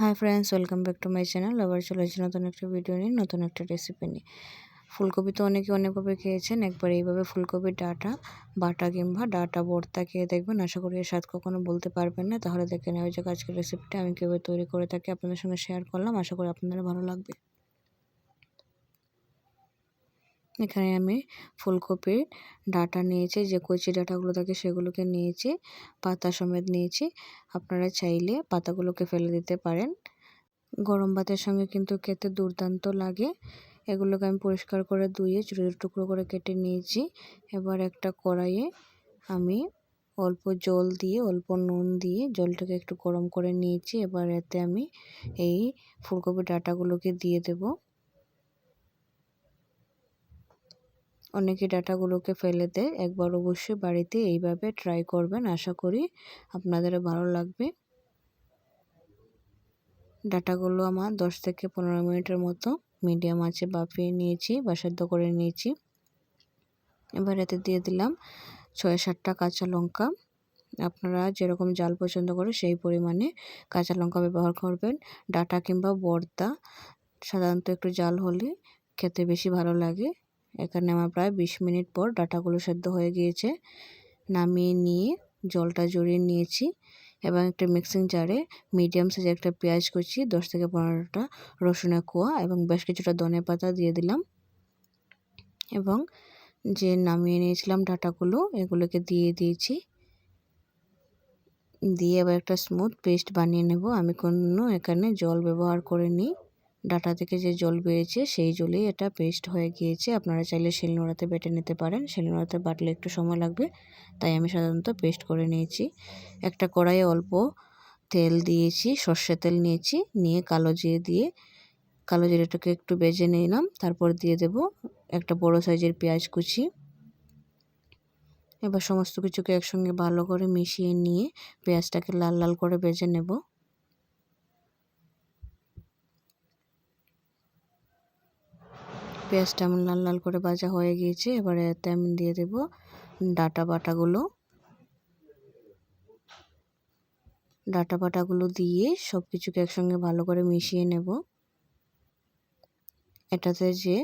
Hi friends welcome back to my channel আবার চলে এসেছি নতুন একটা ভিডিও নিয়ে, নতুন একটা রেসিপি নিয়ে। ফুলকপি তো অনেকে অনেকভাবে খেয়েছেন, একবার এইভাবে ফুলকপির ডাটা, বাটা কিংবা ডাটা বর্তা খেয়ে দেখবেন। আশা করি এর স্বাদ কখনো বলতে পারবেন না। তাহলে দেখে নেওয়া যাক আজকের রেসিপিটা আমি কীভাবে তৈরি করে থাকি। আপনাদের সঙ্গে শেয়ার করলাম, আশা করি আপনাদের ভালো লাগবে। এখানে আমি ফুলকপির ডাটা নিয়েছি, যে কচি ডাটাগুলো থাকে সেগুলোকে নিয়েছি, পাতা সমেত নিয়েছি। আপনারা চাইলে পাতাগুলোকে ফেলে দিতে পারেন। গরম ভাতের সঙ্গে কিন্তু খেতে দুর্দান্ত লাগে। এগুলোকে আমি পরিষ্কার করে ধুয়ে ছোটো টুকরো করে কেটে নিয়েছি। এবার একটা কড়াইয়ে আমি অল্প জল দিয়ে, অল্প নুন দিয়ে জলটাকে একটু গরম করে নিয়েছি। এবার এতে আমি এই ফুলকপির ডাটাগুলোকে দিয়ে দেবো। অনেকে ডাটাগুলোকে ফেলে দেয়। একবার অবশ্যই বাড়িতে এইভাবে ট্রাই করবেন। আশা করি আপনাদের ভালো লাগবে। ডাটাগুলো আমার দশ থেকে পনেরো মিনিটের মতো মিডিয়াম আছে বাফিয়ে নিয়েছি, বা সেদ্ধ করে নিয়েছি। এবার এতে দিয়ে দিলাম ছয় সাতটা কাঁচা লঙ্কা। আপনারা যেরকম জাল পছন্দ করে সেই পরিমাণে কাঁচা লঙ্কা ব্যবহার করবেন। ডাটা কিংবা বর্দা, সাধারণত একটু জাল হলে খেতে বেশি ভালো লাগে। এখানে আমার প্রায় বিশ মিনিট পর ডাটাগুলো সেদ্ধ হয়ে গিয়েছে। নামিয়ে নিয়ে জলটা জড়িয়ে নিয়েছি এবং একটা মিক্সিং জারে মিডিয়াম সাইজে একটা পেঁয়াজ কুচি, দশ থেকে পনেরোটা রসুনের কোয়া এবং বেশ কিছুটা ধনে পাতা দিয়ে দিলাম। এবং যে নামিয়ে নিয়েছিলাম ডাটাগুলো, এগুলোকে দিয়ে দিয়েছি। দিয়ে আবার একটা স্মুথ পেস্ট বানিয়ে নেব। আমি কোনো এখানে জল ব্যবহার করে নিই ডাটা থেকে যে জল বেরিয়েছে, সেই জলেই এটা পেস্ট হয়ে গিয়েছে। আপনারা চাইলে শিলনোড়াতে বেটে নিতে পারেন। শিলনোড়াতে বাটলে একটু সময় লাগবে, তাই আমি সাধারণত পেস্ট করে নিয়েছি। একটা কড়াইয়ে অল্প তেল দিয়েছি, সর্ষে তেল নিয়েছি, নিয়ে কালো জিরে দিয়ে, কালো জিরেটাকে একটু বেজে নিলাম। তারপর দিয়ে দেব একটা বড় সাইজের পেঁয়াজ কুচি। এবার সমস্ত কিছুকে একসঙ্গে ভালো করে মিশিয়ে নিয়ে পেঁয়াজটাকে লাল লাল করে বেজে নেব। পেঁয়াজটা আমার লাল লাল করে ভাজা হয়ে গিয়েছে, এবারে এতে আমি দিয়ে দেব ডাটা বাটাগুলো। ডাটা বাটাগুলো দিয়ে সব কিছুকে একসঙ্গে ভালো করে মিশিয়ে নেব। এটাতে যে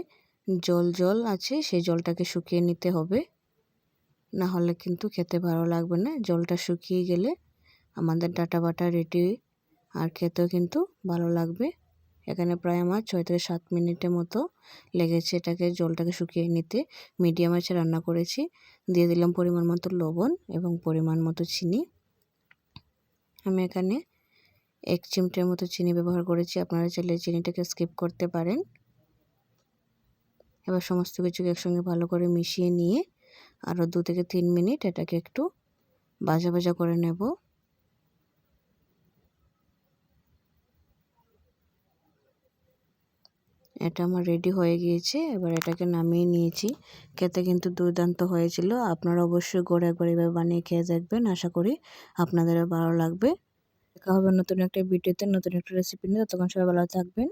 জল জল আছে সেই জলটাকে শুকিয়ে নিতে হবে। না হলে কিন্তু খেতে ভালো লাগবে না। জলটা শুকিয়ে গেলে আমাদের ডাটা বাটা রেডি আর খেতেও কিন্তু ভালো লাগবে। এখানে প্রায় আমার ছয় থেকে সাত মিনিটের মতো লেগেছে এটাকে জলটাকে শুকিয়ে নিতে। মিডিয়াম আছে রান্না করেছি। দিয়ে দিলাম পরিমাণ মতো লবণ এবং পরিমাণ মতো চিনি। আমি এখানে এক চিমটের মতো চিনি ব্যবহার করেছি। আপনারা চাইলে চিনিটাকে স্কিপ করতে পারেন। এবার সমস্ত কিছুকে একসঙ্গে ভালো করে মিশিয়ে নিয়ে আরও দু থেকে তিন মিনিট এটাকে একটু ভাজা ভাজা করে নেব। এটা আমার রেডি হয়ে গিয়েছে, এবার এটাকে নামিয়ে নিয়েছি। খেতে কিন্তু দুর্দান্ত হয়েছিল, আপনারা অবশ্যই গড়ে একবার এভাবে বানিয়ে খেয়ে দেখবেন, আশা করি আপনাদেরও ভালো লাগবে। দেখা হবে নতুন একটা ভিডিওতে নতুন একটা রেসিপি নিয়ে, ততক্ষণ সবাই ভালো থাকবেন।